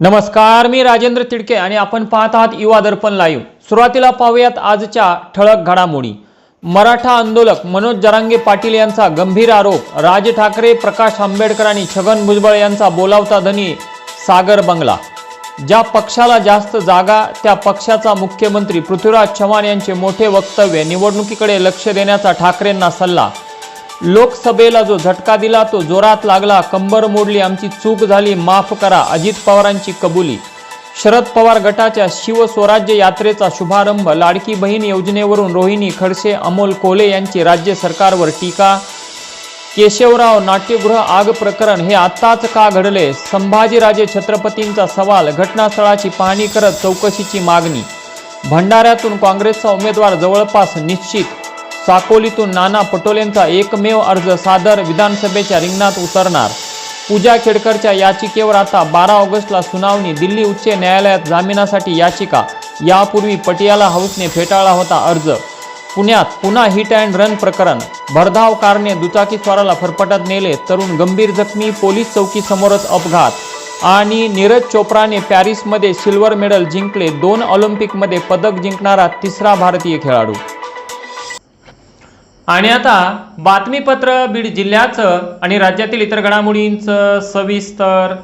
नमस्कार मी राजेंद्र तिडके आणि आपण पाहत आहात युवा दर्पण लाईव्ह सुरुवातीला पाहूयात आजच्या ठळक घडामोडी. मराठा आंदोलक मनोज जरांगे पाटील यांचा गंभीर आरोप. राज ठाकरे प्रकाश आंबेडकर आणि छगन भुजबळ यांचा बोलावता धनी सागर बंगला. ज्या पक्षाला जास्त जागा त्या पक्षाचा मुख्यमंत्री पृथ्वीराज चव्हाण यांचे मोठे वक्तव्य निवडणुकीकडे लक्ष देण्याचा ठाकरेंना सल्ला. लोकसभेला जो झटका दिला तो जोरात लागला. कंबर मोडली आमची चूक झाली माफ करा. अजित पवारांची कबुली. शरद पवार गटाच्या शिवस्वराज्य यात्रेचा शुभारंभ. लाडकी बहीण योजनेवरून रोहिणी खडसे अमोल कोले यांची राज्य सरकारवर टीका. केशवराव नाट्यगृह आग प्रकरण. हे आत्ताच का घडले? संभाजीराजे छत्रपतींचा सवाल. घटनास्थळाची पाहणी करत चौकशीची मागणी. भंडाऱ्यातून काँग्रेसचा उमेदवार जवळपास निश्चित साकोलीतून नाना पटोलेंचा एकमेव अर्ज सादर विधानसभेच्या रिंगणात उतरणार. पूजा खेडकरच्या याचिकेवर आता बारा ऑगस्टला सुनावणी दिल्ली उच्च न्यायालयात जामिनासाठी याचिका. यापूर्वी पटियाला हाऊसने फेटाळला होता अर्ज. पुण्यात पुन्हा हिट अँड रन प्रकरण. भरधाव कारने दुचाकीस्वाराला फरफटत नेले तरुण गंभीर जखमी पोलीस चौकीसमोरच अपघात. आणि नीरज चोप्राने पॅरिसमध्ये सिल्वर मेडल जिंकले दोन ऑलिम्पिकमध्ये पदक जिंकणारा तिसरा भारतीय खेळाडू. आणि आता बातमीपत्र बीड जिल्ह्याचं आणि राज्यातील इतर घडामोडींचं सविस्तर.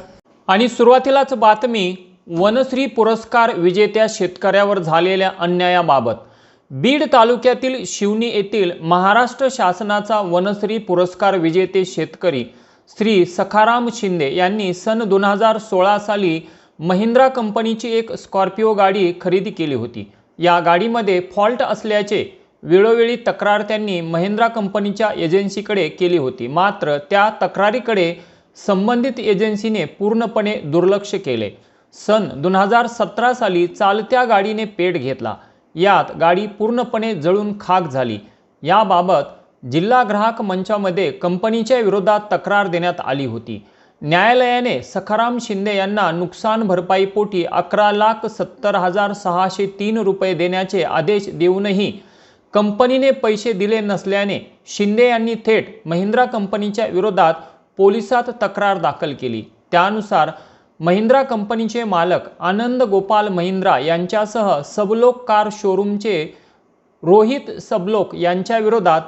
आणि सुरुवातीलाच बातमी वनश्री पुरस्कार विजेत्या शेतकऱ्यावर झालेल्या अन्यायाबाबत. बीड तालुक्यातील शिवनी येथील महाराष्ट्र शासनाचा वनश्री पुरस्कार विजेते शेतकरी श्री सखाराम शिंदे यांनी सन दोन हजार सोळा साली महिंद्रा कंपनीची एक स्कॉर्पिओ गाडी खरेदी केली होती. या गाडीमध्ये फॉल्ट असल्याचे वेळोवेळी तक्रार त्यांनी महिंद्रा कंपनीच्या एजन्सीकडे केली होती. मात्र त्या तक्रारीकडे संबंधित एजन्सीने पूर्णपणे दुर्लक्ष केले. सन दोन हजार सतरा साली चालत्या गाडीने पेट घेतला. यात गाडी पूर्णपणे जळून खाक झाली. याबाबत जिल्हा ग्राहक मंचामध्ये कंपनीच्या विरोधात तक्रार देण्यात आली होती. न्यायालयाने सखाराम शिंदे यांना नुकसान भरपाईपोटी अकरा लाख सत्तर हजार सहाशे तीन रुपये देण्याचे आदेश देऊनही कंपनीने पैसे दिले नसल्याने शिंदे यांनी थेट महिंद्रा कंपनीच्या विरोधात पोलिसात तक्रार दाखल केली. त्यानुसार महिंद्रा कंपनीचे मालक आनंद गोपाल महिंद्रा यांच्यासह सबलोक कार शोरूमचे रोहित सबलोक यांच्या विरोधात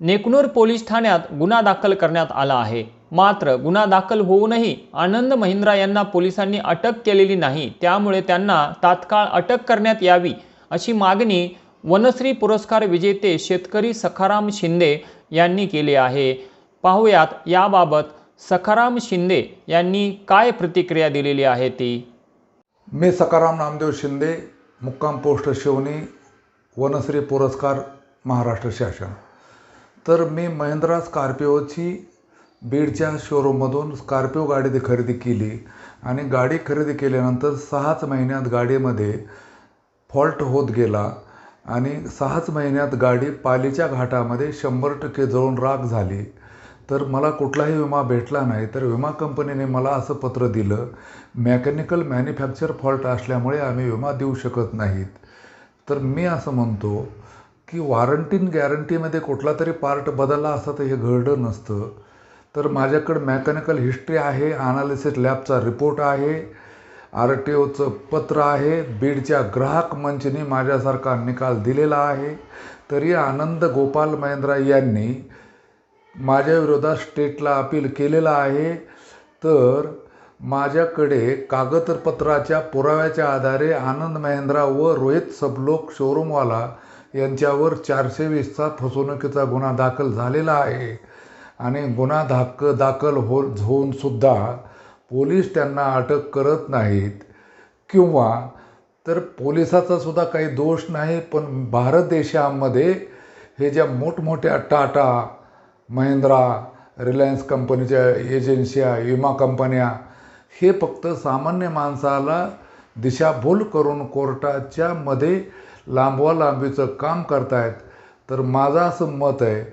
नेकनूर पोलीस ठाण्यात गुन्हा दाखल करण्यात आला आहे. मात्र गुन्हा दाखल होऊनही आनंद महिंद्रा यांना पोलिसांनी अटक केलेली नाही. त्यामुळे त्यांना तात्काळ अटक करण्यात यावी अशी मागणी वनश्री पुरस्कार विजेते शेतकरी सखाराम शिंदे यांनी केले आहे. पाहूयात याबाबत सखाराम शिंदे यांनी काय प्रतिक्रिया दिलेली आहे ती? मी सकाराम नामदेव शिंदे मुक्काम पोस्ट शिवनी वनश्री पुरस्कार महाराष्ट्र शासन. तर मी महिंद्रा स्कॉर्पिओची बीडच्या शोरूममधून स्कॉर्पिओ गाडी खरेदी केली आणि गाडी खरेदी केल्यानंतर सहाच महिन्यात गाडीमध्ये फॉल्ट होत गेला. आणि सहाच महिन्यात गाडी पालीच्या घाटामध्ये शंभर टक्के जळून राख झाली. तर मला कुठलाही विमा भेटला नाही तर विमा कंपनीने मला असं पत्र दिलं मेकॅनिकल मॅन्युफॅक्चर फॉल्ट असल्यामुळे आम्ही विमा देऊ शकत नाहीत. तर मी असं म्हणतो की वॉरंटीन गॅरंटीमध्ये कुठला तरी पार्ट बदलला असता तर हे घडलं नसतं. तर माझ्याकडं मेकॅनिकल हिस्ट्री आहे अनालिसिस लॅबचा रिपोर्ट आहे आर टी ओचं पत्र आहे. बीडच्या ग्राहक मंचने माझ्यासारखा निकाल दिलेला आहे. तरी आनंद गोपाल महेंद्रा यांनी माझ्या विरोधात स्टेटला अपील केलेला आहे. तर माझ्याकडे कागदपत्राच्या पुराव्याच्या आधारे आनंद महेंद्रा व रोहित सबलोक शोरूमवाला यांच्यावर चारशे वीसचा फसवणुकीचा गुन्हा दाखल झालेला आहे. आणि गुन्हा दाख दाखल हो होऊनसुद्धा पोलीस त्यांना अटक करत नाहीत. किंवा तर पोलिसाचा सुद्धा काही दोष नाही पण भारत देशामध्ये हे ज्या मोठमोठ्या टाटा महिंद्रा रिलायन्स कंपनीच्या एजन्सिया विमा कंपन्या हे फक्त सामान्य माणसाला दिशाभूल करून कोर्टाच्या मध्ये लांबवा लांबीचं काम करतायत. तर माझं असं मत आहे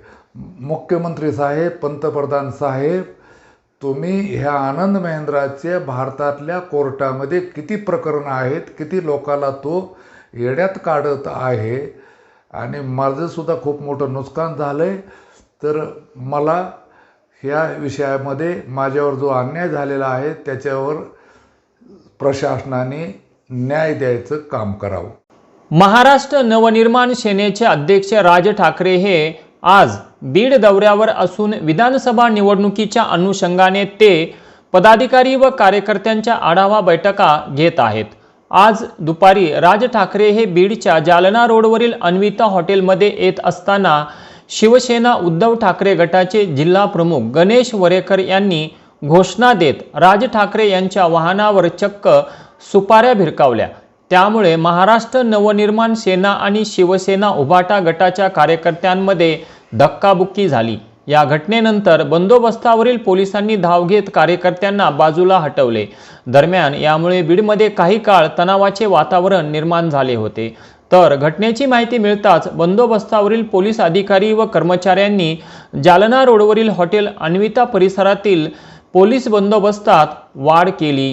मुख्यमंत्री साहेब पंतप्रधान साहेब तुम्ही ह्या आनंद महेंद्राचे भारतातल्या कोर्टामध्ये किती प्रकरणं आहेत किती लोकाला तो येड्यात काढत आहे? आणि माझंसुद्धा खूप मोठं नुकसान झालं आहे तर मला ह्या विषयामध्ये माझ्यावर जो अन्याय झालेला आहे त्याच्यावर प्रशासनाने न्याय द्यायचं काम करावं. महाराष्ट्र नवनिर्माण सेनेचे अध्यक्ष राज ठाकरे हे आज बीड दौऱ्यावर असून विधानसभा निवडणुकीच्या अनुषंगाने ते पदाधिकारी व कार्यकर्त्यांच्या आढावा बैठका घेत आहेत. आज दुपारी राज ठाकरे हे बीडच्या जालना रोडवरील अन्विता हॉटेलमध्ये येत असताना शिवसेना उद्धव ठाकरे गटाचे जिल्हा प्रमुख गणेश वरेकर यांनी घोषणा देत राज ठाकरे यांच्या वाहनावर चक्क सुपाऱ्या भिरकावल्या. त्यामुळे महाराष्ट्र नवनिर्माण सेना आणि शिवसेना उभाटा गटाच्या कार्यकर्त्यांमध्ये धक्काबुक्की झाली. या घटनेनंतर बंदोबस्तावरील पोलिसांनी धाव घेत कार्यकर्त्यांना बाजूला हटवले. दरम्यान यामुळे बीडमध्ये काही काळ तणावाचे वातावरण निर्माण झाले होते. तर घटनेची माहिती मिळताच बंदोबस्तावरील पोलीस अधिकारी व कर्मचाऱ्यांनी जालना रोडवरील हॉटेल अन्विता परिसरातील पोलीस बंदोबस्तात वाढ केली.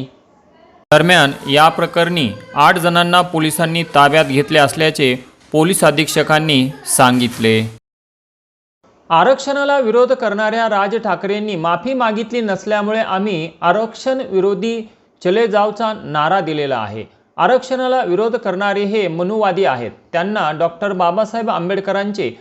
दरम्यान या प्रकरणी आठ जणांना पोलिसांनी ताब्यात घेतले असल्याचे पोलीस अधीक्षकांनी सांगितले. आरक्षणाला विरोध करणाऱ्या राज ठाकरेंनी माफी मागितली नसल्यामुळे आम्ही आरक्षण विरोधी चले जावचा नारा दिलेला आहे. आरक्षणाला विरोध करणारे हे मनुवादी आहेत. त्यांना डॉक्टर बाबासाहेब आंबेडकरांचे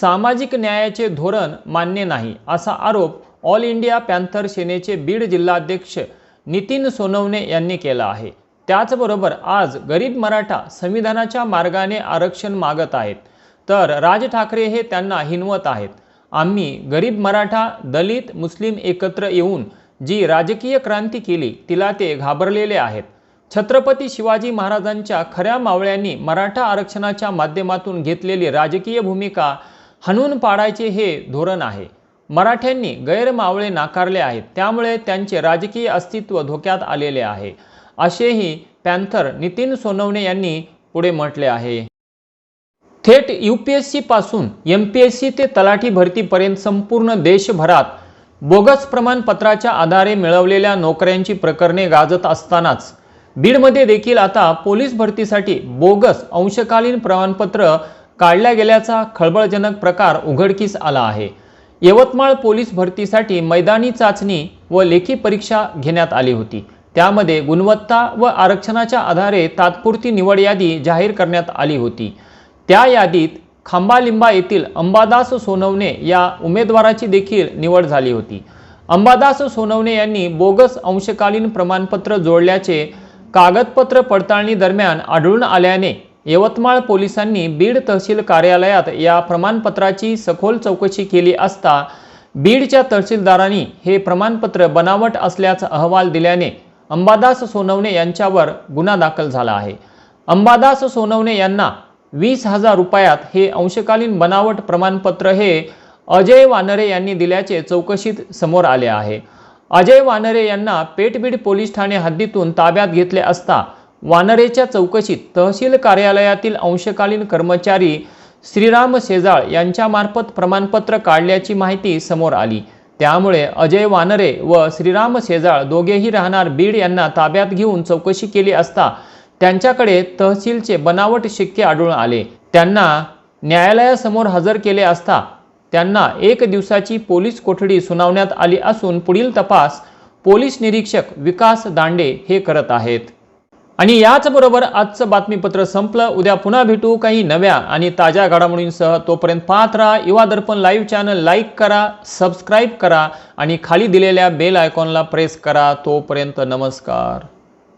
सामाजिक न्यायाचे धोरण मान्य नाही असा आरोप ऑल इंडिया पॅन्थर सेनेचे बीड जिल्हाध्यक्ष नितीन सोनवणे यांनी केला आहे. त्याचबरोबर आज गरीब मराठा संविधानाच्या मार्गाने आरक्षण मागत आहेत. तर राज ठाकरे हे त्यांना हिनवत आहेत. आम्ही गरीब मराठा दलित मुस्लिम एकत्र येऊन जी राजकीय क्रांती केली तिला ते घाबरलेले आहेत. छत्रपती शिवाजी महाराजांच्या खऱ्या मावळ्यांनी मराठा आरक्षणाच्या माध्यमातून घेतलेली राजकीय भूमिका हणून पाडायचे हे धोरण आहे. मराठ्यांनी गैरमावळे नाकारले आहेत त्यामुळे त्यांचे राजकीय अस्तित्व धोक्यात आलेले आहे. असेही पॅन्थर नितीन सोनवणे यांनी पुढे म्हटले आहे. थेट यू पी एस सीपासून एम पी एस सी ते तलाठी भरतीपर्यंत संपूर्ण देशभरात बोगस प्रमाणपत्राच्या आधारे मिळवलेल्या नोकऱ्यांची प्रकरणे गाजत असतानाच बीडमध्ये देखील आता पोलीस भरतीसाठी बोगस अंशकालीन प्रमाणपत्र काढल्या गेल्याचा खळबळजनक प्रकार उघडकीस आला आहे. यवतमाळ पोलीस भरतीसाठी मैदानी चाचणी व लेखी परीक्षा घेण्यात आली होती. त्यामध्ये गुणवत्ता व आरक्षणाच्या आधारे तात्पुरती निवड यादी जाहीर करण्यात आली होती. त्या यादीत खांबालिंबा येथील अंबादास सोनवणे या उमेदवाराची देखील निवड झाली होती. अंबादास सोनवणे यांनी बोगस अंशकालीन प्रमाणपत्र जोडल्याचे कागदपत्र पडताळणी दरम्यान आढळून आल्याने यवतमाळ पोलिसांनी बीड तहसील कार्यालयात या प्रमाणपत्राची सखोल चौकशी केली असता बीडच्या तहसीलदारांनी हे प्रमाणपत्र बनावट असल्याचा अहवाल दिल्याने अंबादास सोनवणे यांच्यावर गुन्हा दाखल झाला आहे. अंबादास सोनवणे यांना वीस हजार रुपयात हे अंशकालीन बनावट प्रमाणपत्र हे अजय वानरे यांनी दिल्याचे चौकशीत समोर आले आहे. अजय वानरे यांना पेठबीड पोलीस ठाणे हद्दीतून ताब्यात घेतले असता वानरेच्या चौकशीत तहसील कार्यालयातील अंशकालीन कर्मचारी श्रीराम शेजाळ यांच्यामार्फत प्रमाणपत्र काढल्याची माहिती समोर आली. त्यामुळे अजय वानरे व श्रीराम शेजाळ दोघेही राहणार बीड यांना ताब्यात घेऊन चौकशी केली असता त्यांच्याकडे तहसीलचे बनावट शिक्के आढळून आले. त्यांना न्यायालयासमोर हजर केले असता त्यांना एक दिवसाची पोलीस कोठडी सुनावण्यात आली असून पुढील तपास पोलीस निरीक्षक विकास दांडे हे करत आहेत. आणि याचबरोबर आजचं बातमीपत्र संपलं. उद्या पुन्हा भेटू काही नव्या आणि ताज्या घडामोडींसह. तोपर्यंत पाहत राहा Yuva Darpan live channel. Like करा सबस्क्राईब करा आणि खाली दिलेल्या बेल आयकॉनला प्रेस करा. तोपर्यंत नमस्कार.